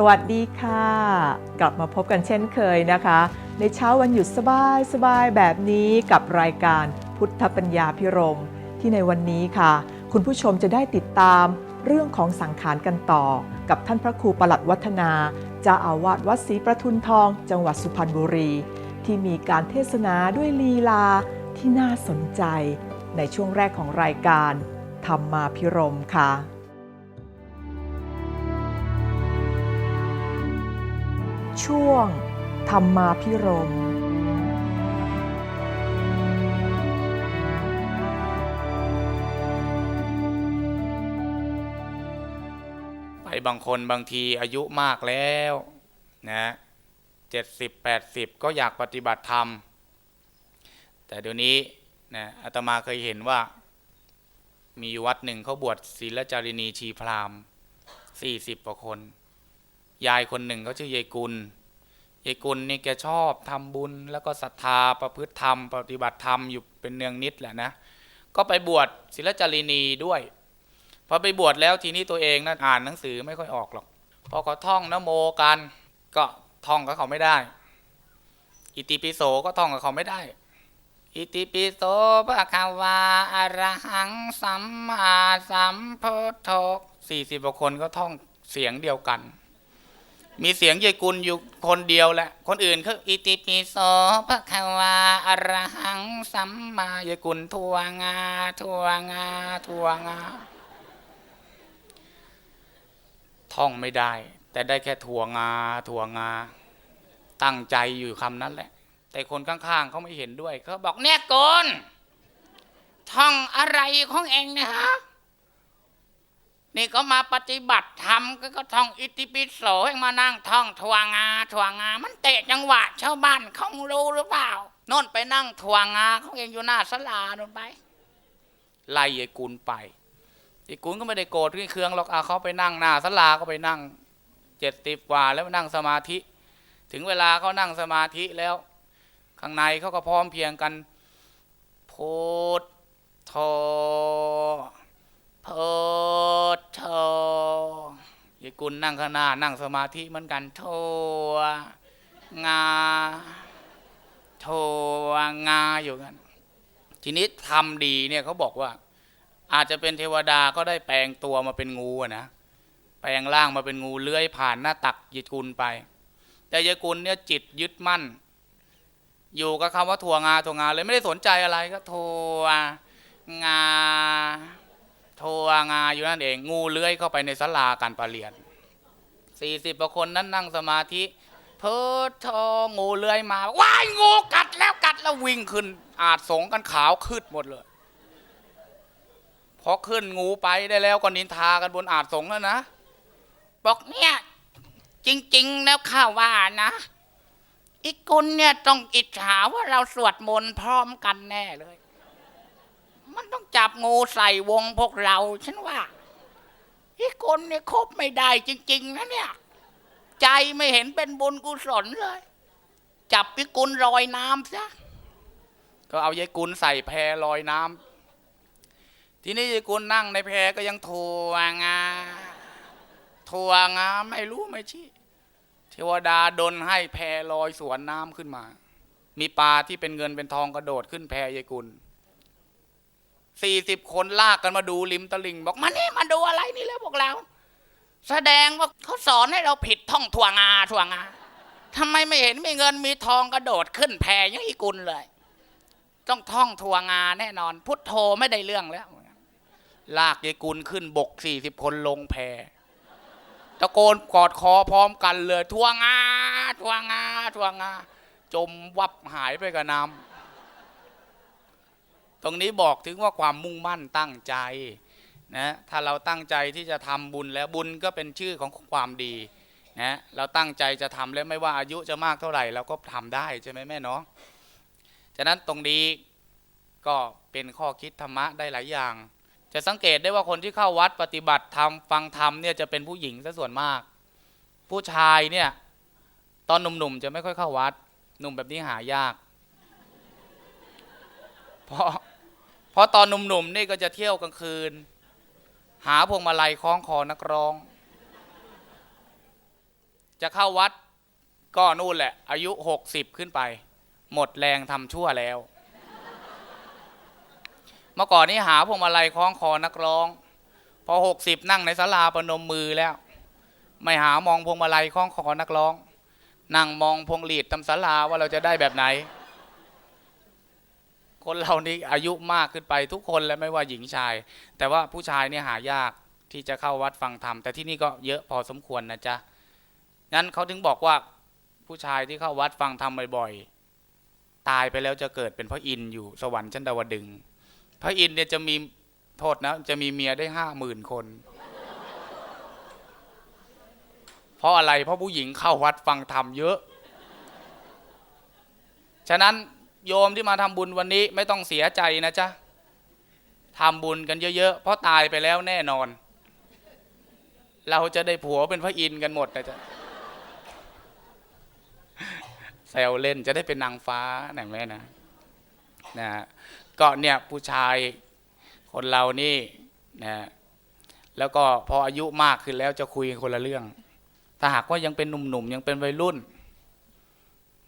สวัสดีค่ะ กลับมาพบกันเช่นเคยนะคะ ในเช้าวันหยุดสบายสบายแบบนี้กับรายการพุทธปัญญาพิรมที่ในวันนี้ค่ะ คุณผู้ชมจะได้ติดตามเรื่องของสังขารกันต่อ กับท่านพระครูประหลัดวัฒนาเจ้าอาวาสวัดศรีประทุนทอง จังหวัดสุพรรณบุรี ที่มีการเทศนาด้วยลีลาที่น่าสนใจ ในช่วงแรกของรายการธรรมมาพิรมค่ะ ช่วง ธรรมาพิรมไปบางคนบางทีอายุมากแล้วนะเจ็ดสิบแปดสิบก็อยากปฏิบัติธรรม แต่เดี๋ยวนี้นะอาตมาเคยเห็นว่า มีวัดหนึ่งเขาบวชศีลจารินีชีพราหมณ์สี่สิบกว่าคน ยายคนหนึ่งเขาชื่อยายกุลยายกุลนี่แกชอบทำบุญ แล้วก็ศรัทธาประพฤติธรรม ปฏิบัติธรรมอยู่เป็นเนืองนิดแหละนะ ก็ไปบวชศีลจารินีด้วยพอไปบวชแล้วทีนี้ตัวเองนะอ่านหนังสือไม่ค่อยออกหรอกพอเขาท่องนโมกันก็ท่องกับเขาไม่ได้ อิติปิโสก็ท่องกับเขาไม่ได้ อิติปิโสภะคะวาอรหังสัมมาสัมพุทโธสี่สิบกว่าคนก็ท่องเสียงเดียวกัน มีเสียงยายกุลอยู่คนเดียวแหละ คนอื่นเขาอิติปิโสภะควาอรหังสัมมายายกุลทัวงาทัวงาทัวงา ท่องไม่ได้ แต่ได้แค่ถั่วงาถั่วงา ตั้งใจอยู่คำนั้นแหละ แต่คนข้างๆเขาไม่เห็นด้วยเขาบอกเนี่ยโกนท่องอะไรของเองนี่ยฮะ นี่ก็มาปฏิบัติธรรมก็ก็ท่องอิติปิโสให้มานั่งท่องถั่วงาถั่วงา มันเตะจังหวะชาวบ้านเขารู้หรือเปล่าโน่นไปนั่งถั่วงาเขาเองอยู่หน้าสลาโน่นไปไล่ยายกุลไปอีกุนก็ไม่ได้โกรธที่เครื่องหรอกอาเขาไปนั่งหน้าสลาก็ไปนั่งเจ็ดสิบกว่าแล้วไปนั่งสมาธิ ถึงเวลาเขานั่งสมาธิแล้ว ข้างในเขาก็พร้อมเพียงกันพุทโธพุทโธอี กุลนั่งข้างหน้า นั่งสมาธิเหมือนกัน โทงา โทงาอยู่กันทีนี้ทำดีเนี่ยเขาบอกว่า อาจจะเป็นเทวดาก็ได้แปลงตัวมาเป็นงูนะแปลงร่างมาเป็นงูเลื้อยผ่านหน้าตักยายกุลไป แต่ยกุลเนี่ยจิตยึดมั่น อยู่กับคำว่าถั่วงาถั่วงาเลยไม่ได้สนใจอะไรก็ถั่วงาถั่วงาอยู่นั่นเอง งูเลื้อยเข้าไปในศาลาการประเรียน สี่สิบกว่าคนนั้นนั่งสมาธิ เพิดทองูเลื้อยมาว้ายงูกัดแล้วกัดแล้ววิ่งขึ้น อาจสงกันขาวขึ้นหมดเลยพอขึ้นงูไปได้แล้วก็นินทากันบนอาจสงแล้วนะบอกเนี่ยจริง ๆ แล้วข้าว่านะอีกกุลเนี่ยต้องอิจฉาว่าเราสวดมนต์พร้อมกันแน่เลย มันต้องจับงูใส่วงพวกเรา ฉันว่า อีกกุลเนี่ยคบไม่ได้จริง ๆ นะเนี่ย ใจไม่เห็นเป็นบุญกุศลเลย จับพิกุลลอยน้ำซะก็เอายายกุลใส่แพลอยน้ำทีนี้ยายกุลนั่งในแพก็ยังทัวงาทัวงาไม่รู้ไม่ชี้เทวดาดนให้แพลอยสวนน้ำขึ้นมา มีปลาที่เป็นเงินเป็นทองกระโดดขึ้นแพยายกุล สี่สิบคนลากกันมาดูริมตลิ่งบอกมานี่มาดูอะไรนี่แล้วพวกเรา แสดงว่าเขาสอนให้เราผิดท่องทัวงาทัวงาทำไมไม่เห็นมีเงินมีทองกระโดดขึ้นแพอยังอีกุลเลย ต้องท่องทัวงาแน่นอน พุทโธไม่ได้เรื่องแล้ว ลากยายกุลขึ้นบกสี่สิบคนลงแพตะโกนกอดคอพร้อมกันเลยทวงาทวงาทวงา จมวับหายไปกับน้ำ ตรงนี้บอกถึงว่าความมุ่งมั่นตั้งใจนะถ้าเราตั้งใจที่จะทำบุญแล้วบุญก็เป็นชื่อของความดีนะเราตั้งใจจะทำแล้วไม่ว่าอายุจะมากเท่าไหร่เราก็ทำได้ใช่ไหมแม่เนาะฉะนั้นตรงนี้ก็เป็นข้อคิดธรรมะได้หลายอย่าง จะสังเกตได้ว่าคนที่เข้าวัดปฏิบัติธรรมฟังธรรมเนี่ยจะเป็นผู้หญิงซะส่วนมาก ผู้ชายเนี่ยตอนหนุ่มๆจะไม่ค่อยเข้าวัดหนุ่มแบบนี้หายาก เพราะ เพราะตอนหนุ่มๆนี่ก็จะเที่ยวกลางคืน หาพวงมาลัยคล้องคอนักร้อง จะเข้าวัดก็นู่นแหละ อายุหกสิบขึ้นไป หมดแรงทำชั่วแล้ว เมื่อก่อนนี้หาพวงมาลัยคล้องคอนักร้อง พอหกสิบนั่งในศาลาประนมมือแล้ว ไม่หามองพวงมาลัยคล้องคอนักร้อง นั่งมองพวงหลีดตำศาลาว่าเราจะได้แบบไหน คนเรานี่อายุมากขึ้นไปทุกคนแล้วไม่ว่าหญิงชาย แต่ว่าผู้ชายเนี่ยหายากที่จะเข้าวัดฟังธรรมแต่ที่นี่ก็เยอะพอสมควรนะจ๊ะงั้นเขาถึงบอกว่าผู้ชายที่เข้าวัดฟังธรรมบ่อยๆตายไปแล้วจะเกิดเป็นพระอินทร์อยู่สวรรค์ชั้นดาวดึงพระอินทร์เนี่ยจะมีโทษนะจะมีเมียได้ห้าหมื่นคน เพราะอะไรเพราะผู้หญิงเข้าวัดฟังธรรมเยอะ ฉะนั้น โยมที่มาทำบุญวันนี้ไม่ต้องเสียใจนะจ๊ะทำบุญกันเยอะๆ เพราะตายไปแล้วแน่นอน เราจะได้ผัวเป็นพระอินทร์กันหมดนะจ๊ะแซวเล่นจะได้เป็นนางฟ้าหนังแม่นะนะก็เนี่ยผู้ชายคนเรานี่นะแล้วก็พออายุมากขึ้นแล้วจะคุยกันคนละเรื่อง ถ้าหากว่ายังเป็นหนุ่มๆ ยังเป็นวัยรุ่น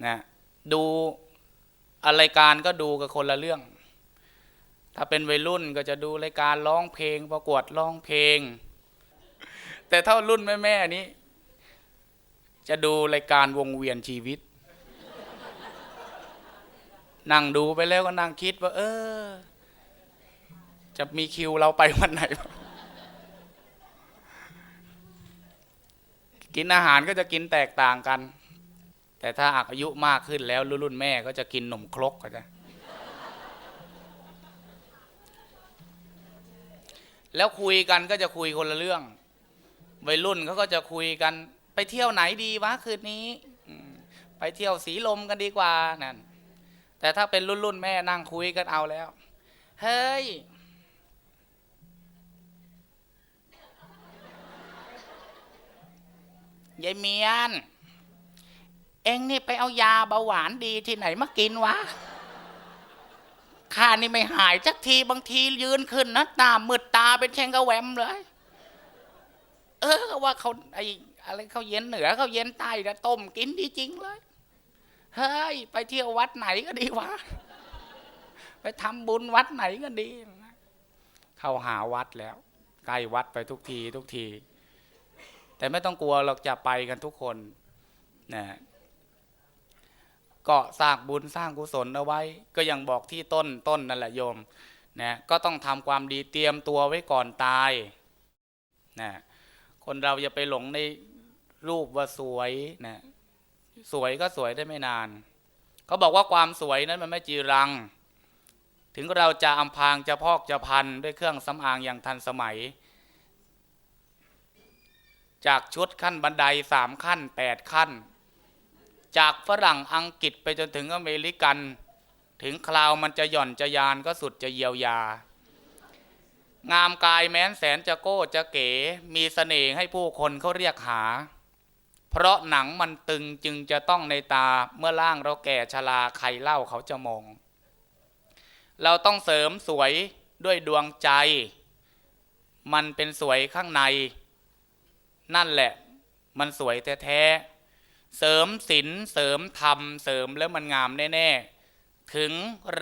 นะดู อะไรการก็ดูกับคนละเรื่อง ถ้าเป็นวัยรุ่นก็จะดูรายการร้องเพลง ประกวดร้องเพลง แต่ถ้ารุ่นแม่ๆนี้ จะดูรายการวงเวียนชีวิต นั่งดูไปแล้วก็นั่งคิดว่า เออ จะมีคิวเราไปวันไหน กินอาหารก็จะกินแตกต่างกัน แต่ถ้าอายุมากขึ้นแล้วรุ่นแม่ก็จะกินนมครกก็จะแล้วคุยกันก็จะคุยคนละเรื่อง วัยรุ่นเขาก็จะคุยกัน ไปเที่ยวไหนดีวะคืนนี้ ไปเที่ยวสีลมกันดีกว่านั่น แต่ถ้าเป็นรุ่นรุ่นแม่นั่งคุยกันเอาแล้ว เฮ้ย ยายเมียน เองนี่ไปเอายาเบาหวานดีที่ไหนมากินวะข้านี่ไม่หายสักทีบางทียืนขึ้นนะตามืดตาเป็นแชงกระแวมเลย เออว่าเขาไอ้อะไรเขาเย็นเหนือเขาเย็นใต้นะต้มกินดีจริงเลยเฮ้ยไปเที่ยววัดไหนก็ดีวะไปทำบุญวัดไหนก็ดีเข้าหาวัดแล้ว ใกล้วัดไปทุกทีทุกที แต่ไม่ต้องกลัวเราจะไปกันทุกคนนะ ก็สร้างบุญสร้างกุศลเอาไว้ ก็ยังบอกที่ต้นต้นนั่นแหละโยมนะก็ต้องทำความดีเตรียมตัวไว้ก่อนตายนะคนเราอย่าไปหลงในรูปว่าสวยนะสวยก็สวยได้ไม่นานเขาบอกว่าความสวยนั้นมันไม่จีรัง ถึงเราจะอำพางจะพอกจะพันด้วยเครื่องสำอางอย่างทันสมัย จากชุดขั้นบันไดสามขั้นแปดขั้น จากฝรั่งอังกฤษไปจนถึงอเมริกัน ถึงคราวมันจะหย่อนจะยานก็สุดจะเยียวยา งามกายแม้นแสนจะโก้จะเก๋ มีเสน่ห์ให้ผู้คนเขาเรียกหา เพราะหนังมันตึงจึงจะต้องในตาเมื่อล่างเราแก่ชราใครเล่าเขาจะมอง เราต้องเสริมสวยด้วยดวงใจ มันเป็นสวยข้างใน นั่นแหละ มันสวยแท้ๆ เสริมศีลเสริมธรรม เสริมแล้วมันงามแน่ๆ ถึง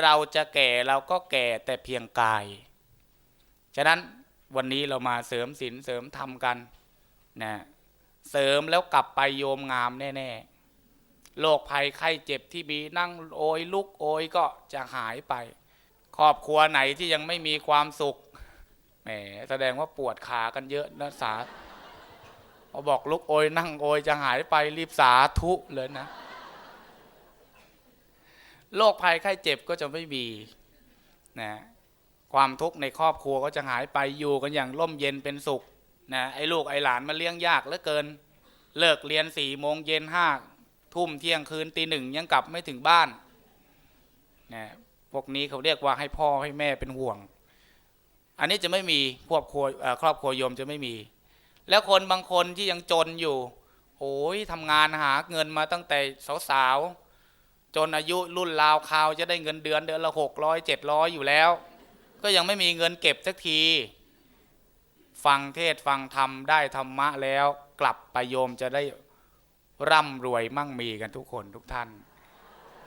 เราจะแก่เราก็แก่แต่เพียงกาย ฉะนั้นวันนี้เรามาเสริมศีลเสริมธรรมกันนะเสริมแล้วกลับไปโยมงามแน่ๆโรคภัยไข้เจ็บที่มีนั่งโอยลุกโอยก็จะหายไป ครอบครัวไหนที่ยังไม่มีความสุขแหมแสดงว่าปวดขากันเยอะนะสา พอบอกลุกโอยนั่งโอยจะหายไปรีบสาธุเลยนะโรคภัยไข้เจ็บก็จะไม่มีนะความทุกข์ในครอบครัวก็จะหายไปอยู่กันอย่างร่มเย็นเป็นสุขนะไอ้ลูกไอ้หลานมาเลี้ยงยากเหลือเกิน เลิกเรียนสี่โมงเย็นห้าทุ่มเที่ยงคืนตีหนึ่งยังกลับไม่ถึงบ้านนะพวกนี้เขาเรียกว่าให้พ่อให้แม่เป็นห่วง อันนี้จะไม่มีครอบครัวเอ่อครอบครัวโยมจะไม่มี แล้วคนบางคนที่ยังจนอยู่โอ้ยทำงานหาเงินมาตั้งแต่สาวๆ จนอายุรุ่นราวคราวจะได้เงินเดือนเดือนละหกร้อยเจ็ดร้อยอยู่แล้ว ก็ยังไม่มีเงินเก็บสักที ฟังเทศฟังธรรมได้ธรรมะแล้ว กลับไปโยมจะได้ร่ำรวยมั่งมีกันทุกคนทุกท่าน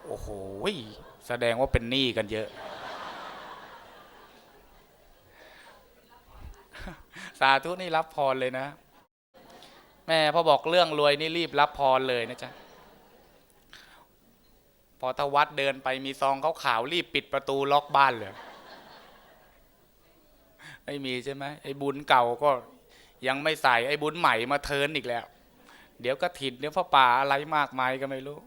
โอ้โหแสดงว่าเป็นหนี้กันเยอะ สาธุนี่รับพรเลยนะ แม่พอบอกเรื่องรวยนี่รีบรับพรเลยนะจ๊ะพอทวัดเดินไปมีซองเขาขาวรีบปิดประตูล็อกบ้านเลยไม่มีใช่ไหมไอ้บุญเก่าก็ยังไม่ใส่ไอ้บุญใหม่มาเทินอีกแล้ว เดี๋ยวก็ถิดเดี๋ยวพระป่าอะไรมากมายก็ไม่รู้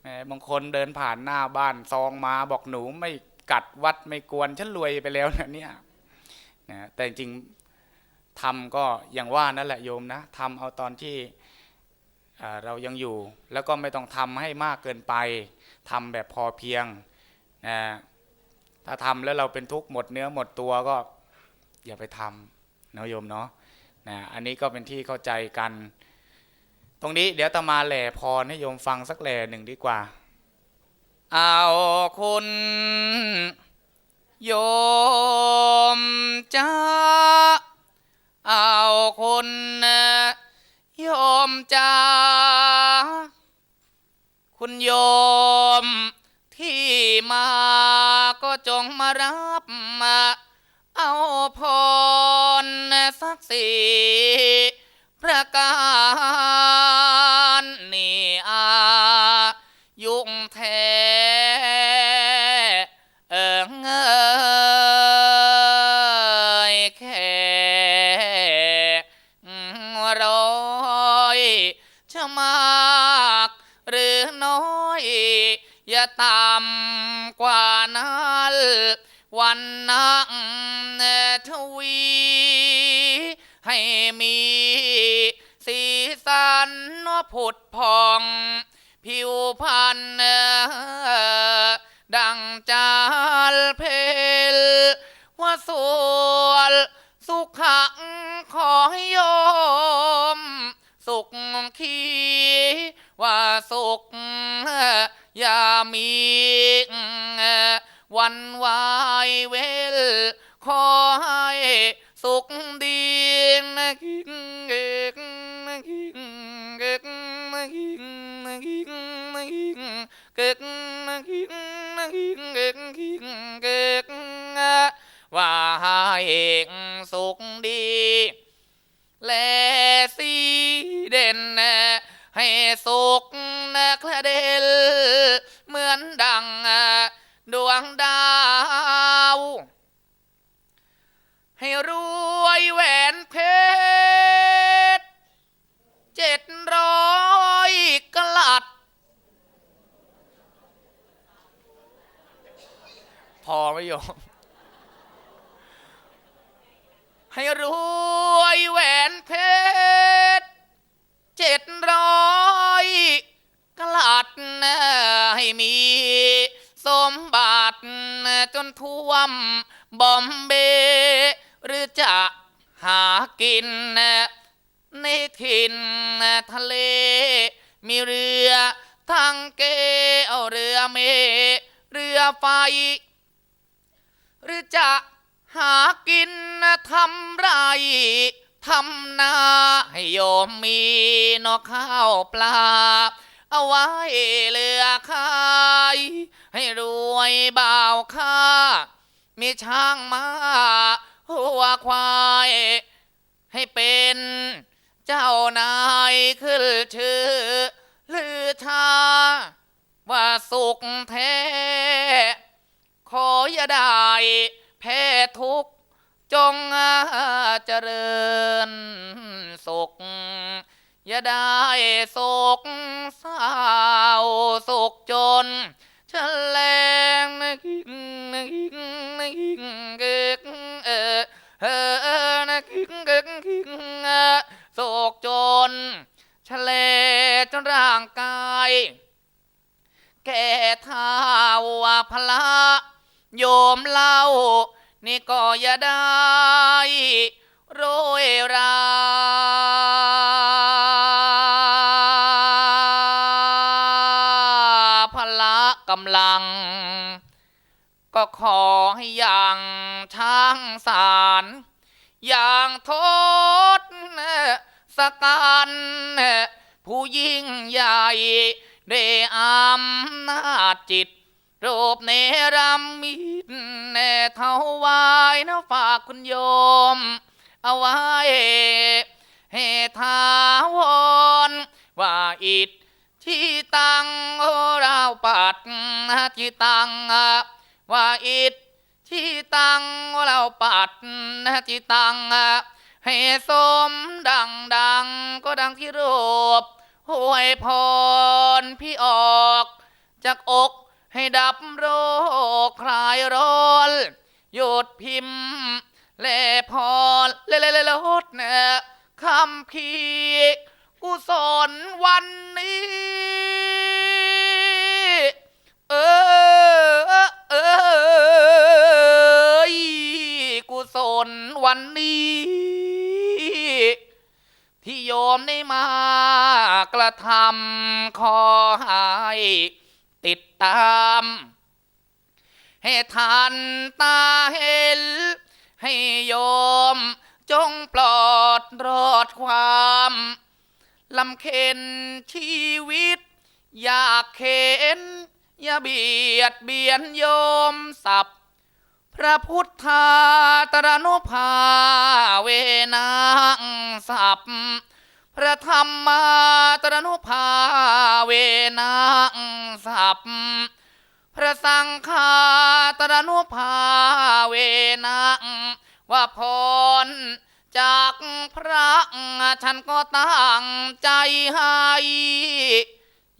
แหมบางคนเดินผ่านหน้าบ้านซองมาบอกหนูไม่กัดวัดไม่กวนฉันรวยไปแล้วนะเนี่ยนะแต่จริง ทำก็อย่างว่านั่นแหละโยมนะทำเอาตอนที่เรายังอยู่ แล้วก็ไม่ต้องทำให้มากเกินไปทำแบบพอเพียงนะถ้าทำแล้วเราเป็นทุกข์หมดเนื้อหมดตัวก็อย่าไปทำเนาะโยมเนาะนะอันนี้ก็เป็นที่เข้าใจกัน ตรงนี้เดี๋ยวตมาแหล่พรให้โยมฟังสักแหล่หนึ่งดีกว่า เอาคุณโยมจ้า เอาคุณโยมจ้าคุณโยมที่มาก็จงมารับมาเอาพรสักสีประการนี่อายุงแท้ อย่าต่ำกว่านั้นวันนักทวี ให้มีสีสันผุดพอง ผิวพรรณดังจานเพลว่าสวนสุขังขอให้โยม สุขขี ว่าสุขอย่ามีวันวายเวล ขอให้สุขดีนะกิงเกกนะกิงเกกนะกิงนะกิงนะกิงเกกนะกิงนะกิงเกกกิงเกกว่าให้สุขดี และสีเด่นนะ ให้สุกนะกระเดล เหมือนดังดวงดาว ให้รวยแหวนเพชรเจ็ดร้อยกลัด พอไหมโยม ไฟ หรือจะหากินทำไรทำนาให้โยมมีนอกข้าวปลา เอาไว้เหลือขายให้รวยบ่าวค่ามีช้างมาหัวควาย ให้เป็นเจ้านายขึ้นชื่อลือชา ว่าสุขแท้ ขออย่าได้แพ้ทุกจงเจริญสุข อย่าได้โศกเศร้าโศกจนฉลงนะกิกนะกิกนะกิกเกกเออเออนะกิกเกกกิกเออโศกจนฉลจนร่างกาย แก่เท้าวพละโยมเล่า นี่ก็อย่าได้โรยราพละกำลัง ก็ขอให้ย่างช้างสารอย่างโทษสกันผู้ยิ่งใหญ่ ได้อำนาจจิต รูปเนรมิตแน่เทาวายนะฝากคุณโยม เอาไว้ให้ทาวรว่าอิฐที่ตังโอเราปัดที่ตังว่าอิฐที่ตังเราปัดที่ตังให้สมดังดังก็ดังที่รูป ห้วยพรพี่ออกจากอกให้ดับโรคคลายร้อนหยุดพิมพ์เล่พรเล่เล่เล่ลดเนคำพีร์กุศลวันนี้ เออเออเออกุศลวันนี้ ที่โยมได้มากระทำขอให้ติดตาม ให้ทันตาเห็น ให้โยมจงปลอดรอดความลำเค็นชีวิต อยากเข็นอย่าเบียดเบียนโยมสับ พระพุทธาตรนุภาเวนังสัพพระธรรมาตรนุภาเวนังสัพพระสังฆาตรนุภาเวนังว่าพรจากพระฉันก็ตั้งใจให้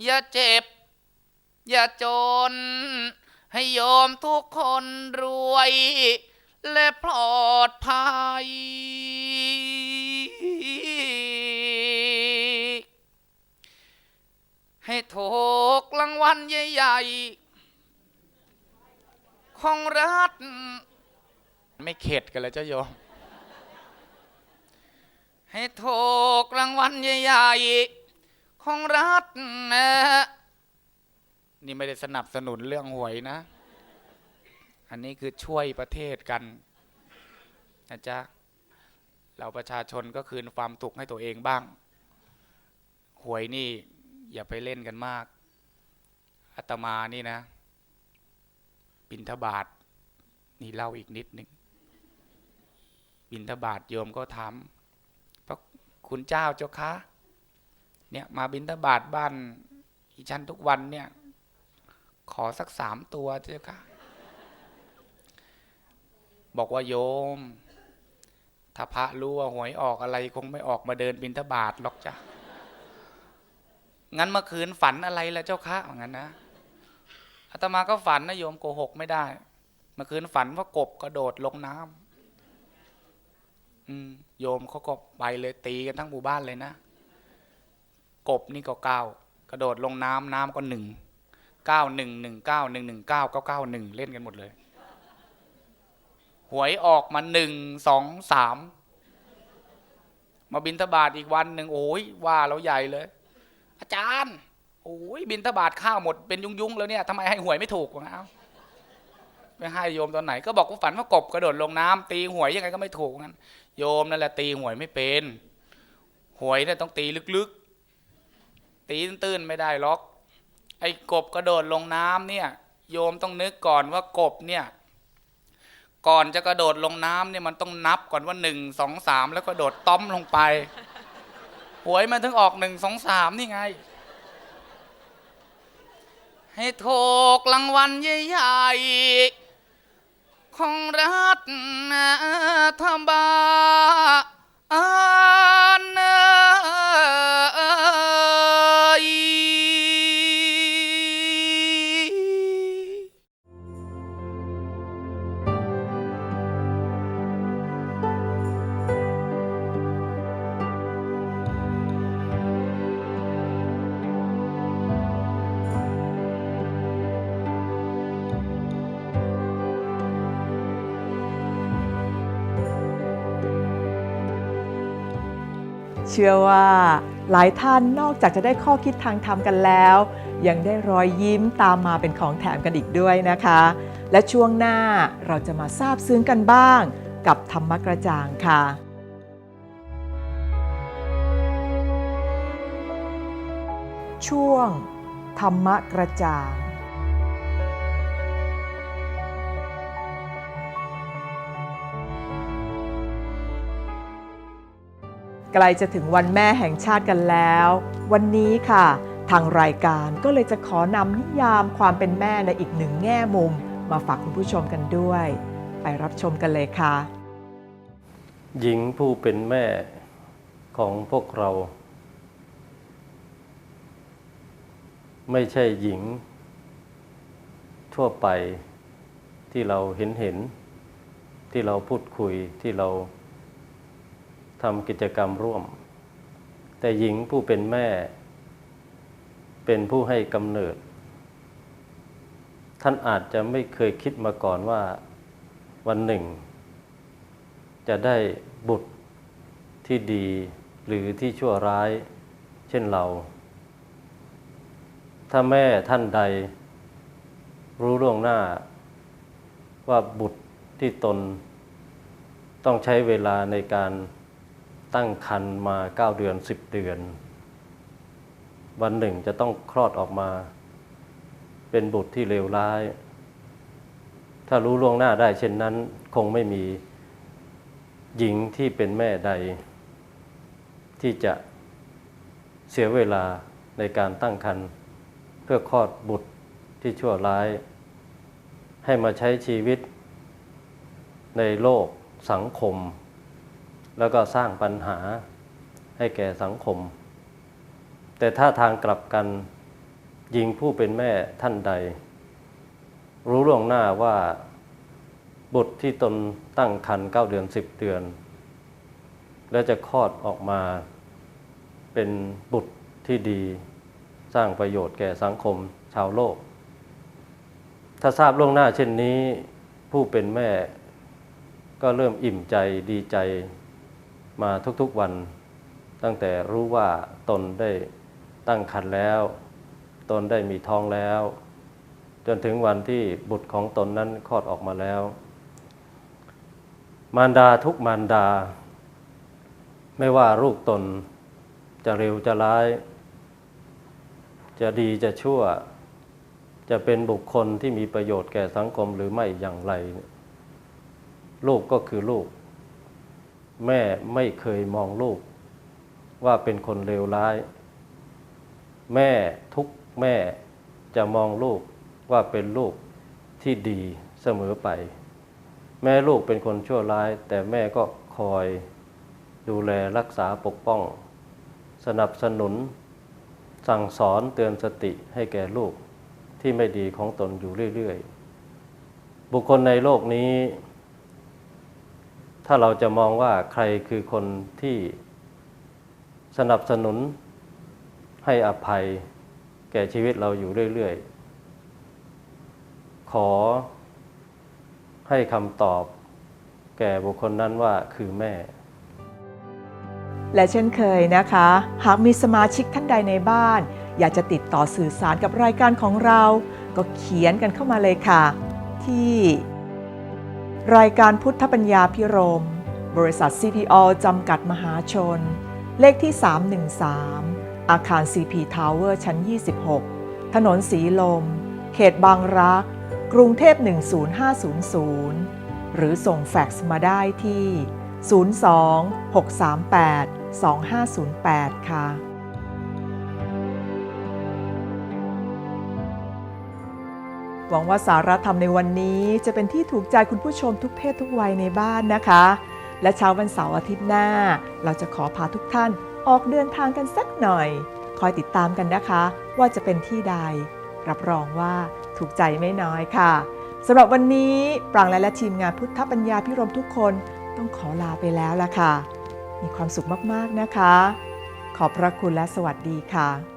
อย่าเจ็บ อย่าจน ให้โยมทุกคนรวย และปลอดภัย ให้ถูกรางวัลใหญ่ๆ ของรัฐ ไม่เข็ดกันเลยเจ้าโยม ให้ถูกรางวัลใหญ่ๆ ของรัฐนะ นี่ไม่ได้สนับสนุนเรื่องหวยนะ อันนี้คือช่วยประเทศกันนะจ๊ะเราประชาชนก็คืนความสุขให้ตัวเองบ้าง หวยนี่อย่าไปเล่นกันมากอาตมานี่นะ บินทบาทนี่เล่าอีกนิดหนึ่งบินทบาทโยมก็ถามพระคุณเจ้าเจ้าคะเนี่ยมาบินทบาทบ้านอีฉันทุกวันเนี่ย ขอสักสามตัวเจ้าค่ะ บอกว่าโยม ถ้าพระรู้ว่าหวยออกอะไรคงไม่ออกมาเดินบินทบาทหรอกจ้ะ งั้นเมื่อคืนฝันอะไรล่ะเจ้าคะว่างั้นนะอาตมาก็ฝันนะโยมโกหกไม่ได้ เมื่อคืนฝันว่ากบกระโดดลงน้ำอืม โยมเขาก็ไปเลยตีกันทั้งหมู่บ้านเลยนะ กบนี่ก็เก้ากระโดดลงน้ำน้ำก็หนึ่ง เก้าหนึ่งหนึ่งเก้าหนึ่งหนึ่งเก้าเก้าเก้าหนึ่งเล่นกันหมดเลย หวยออกมาหนึ่งสองสามมาบินทบาทอีกวันหนึ่งโอ้ยว่าเราใหญ่เลย อาจารย์ โอ้ยบินทบาทข้าวหมดเป็นยุงๆแล้วเนี่ยทำไมให้หวยไม่ถูกวะเอาไม่ให้โยมตอนไหนก็บอกว่าฝันว่ากบกระโดดลงน้ำตีหวยยังไงก็ไม่ถูกงั้นโยมนั่นแหละตีหวยไม่เป็น หวยเนี่ยต้องตีลึกๆ ตีตื้นๆไม่ได้หรอก ไอ้กบกระโดดลงน้ำเนี่ยโยมต้องนึกก่อนว่ากบเนี่ยก่อนจะกระโดดลงน้ำเนี่ยมันต้องนับก่อนว่าหนึ่งสองสามแล้วก็โดดต้อมลงไป หวยมันถึงออกหนึ่งสองสามนี่ไง ให้ถูกรางวัลใหญ่ๆของรัฐธรรมบาล ชื่อว่าหลายท่านนอกจากจะได้ข้อคิดทางธรรมกันแล้ว ยังได้รอยยิ้มตามมาเป็นของแถมกันอีกด้วยนะคะ และช่วงหน้าเราจะมาทราบซึ้งกันบ้าง กับธรรมกระจ่างค่ะช่วง ธรรมกระจ่าง กล้จะถึงวันแม่แห่งชาติกันแล้ว วันนี้ค่ะ ทางรายการก็เลยจะขอนำนิยามความเป็นแม่ในอีกหนึ่งแง่มุม มาฝากคุณผู้ชมกันด้วย ไปรับชมกันเลยค่ะ หญิงผู้เป็นแม่ของพวกเรา ไม่ใช่หญิง ทั่วไปที่เราเห็นเห็น ที่เราพูดคุยที่เราำกิจกรรมร่วม แต่หญิงผู้เป็นแม่ เป็นผู้ให้กำเนิด ท่านอาจจะไม่เคยคิดมาก่อนว่าวันหนึ่ง จะได้บุตรที่ดีหรือที่ชั่วร้าย เช่นเรา ถ้าแม่ท่านใด รู้ล่วงหน้า ว่าบุตรที่ตน ต้องใช้เวลาในการ ตั้งครรภ์มาเก้าเดือนสิบเดือน วันหนึ่งจะต้องคลอดออกมา เป็นบุตรที่เลวร้าย ถ้ารู้ล่วงหน้าได้เช่นนั้น คงไม่มีหญิงที่เป็นแม่ใด ที่จะเสียเวลาในการตั้งครรภ์เพื่อคลอดบุตรที่ชั่วร้าย ให้มาใช้ชีวิตในโลกสังคม แล้วก็สร้างปัญหาให้แก่สังคม แต่ถ้าทางกลับกันหญิงผู้เป็นแม่ท่านใด รู้ล่วงหน้าว่าบุตรที่ตนตั้งครรภ์เก้าเดือนสิบเดือน แล้วจะคลอดออกมาเป็นบุตรที่ดี สร้างประโยชน์แก่สังคมชาวโลก ถ้าทราบล่วงหน้าเช่นนี้ ผู้เป็นแม่ก็เริ่มอิ่มใจดีใจ มาทุกๆวัน ตั้งแต่รู้ว่าตนได้ตั้งครรภ์แล้ว ตนได้มีท้องแล้ว จนถึงวันที่บุตรของตนนั้นคลอดออกมาแล้ว มารดาทุกมารดา ไม่ว่าลูกตน จะเร็วจะร้าย จะดีจะชั่ว จะเป็นบุคคลที่มีประโยชน์แก่สังคมหรือไม่อย่างไร ลูกก็คือลูก แม่ไม่เคยมองลูก ว่าเป็นคนเลวร้าย แม่ทุกแม่จะมองลูกว่าเป็นลูกที่ดีเสมอไป แม่ลูกเป็นคนชั่วร้าย แต่แม่ก็คอยดูแลรักษาปกป้อง สนับสนุน สั่งสอนเตือนสติให้แก่ลูกที่ไม่ดีของตนอยู่เรื่อย ๆ บุคคลในโลกนี้ ถ้าเราจะมองว่าใครคือคนที่สนับสนุนให้อภัยแก่ชีวิตเราอยู่เรื่อยๆ ขอให้คำตอบแก่บุคคลนั้นว่าคือแม่ และเช่นเคยนะคะ หากมีสมาชิกท่านใดในบ้าน อยากจะติดต่อสื่อสารกับรายการของเรา ก็เขียนกันเข้ามาเลยค่ะ ที่ รายการพุทธปัญญาพิรม บริษัท CPO จำกัดมหาชน เลขที่ 313 อาคาร CP Tower ชั้น 26 ถนนสีลม เขตบางรัก กรุงเทพ 10500 หรือส่งแฟกซ์มาได้ที่ 02-638-2508 ค่ะ หวังว่าสาระธรรมในวันนี้จะเป็นที่ถูกใจคุณผู้ชมทุกเพศทุกวัยในบ้านนะคะ และเช้าวันเสาร์อาทิตย์หน้า เราจะขอพาทุกท่านออกเดินทางกันสักหน่อย คอยติดตามกันนะคะ ว่าจะเป็นที่ใด รับรองว่าถูกใจไม่น้อยค่ะสำหรับวันนี้ปรางและและทีมงานพุทธปัญญาพิรมทุกคนต้องขอลาไปแล้วล่ะค่ะ มีความสุขมากๆนะคะ ขอบพระคุณและสวัสดีค่ะ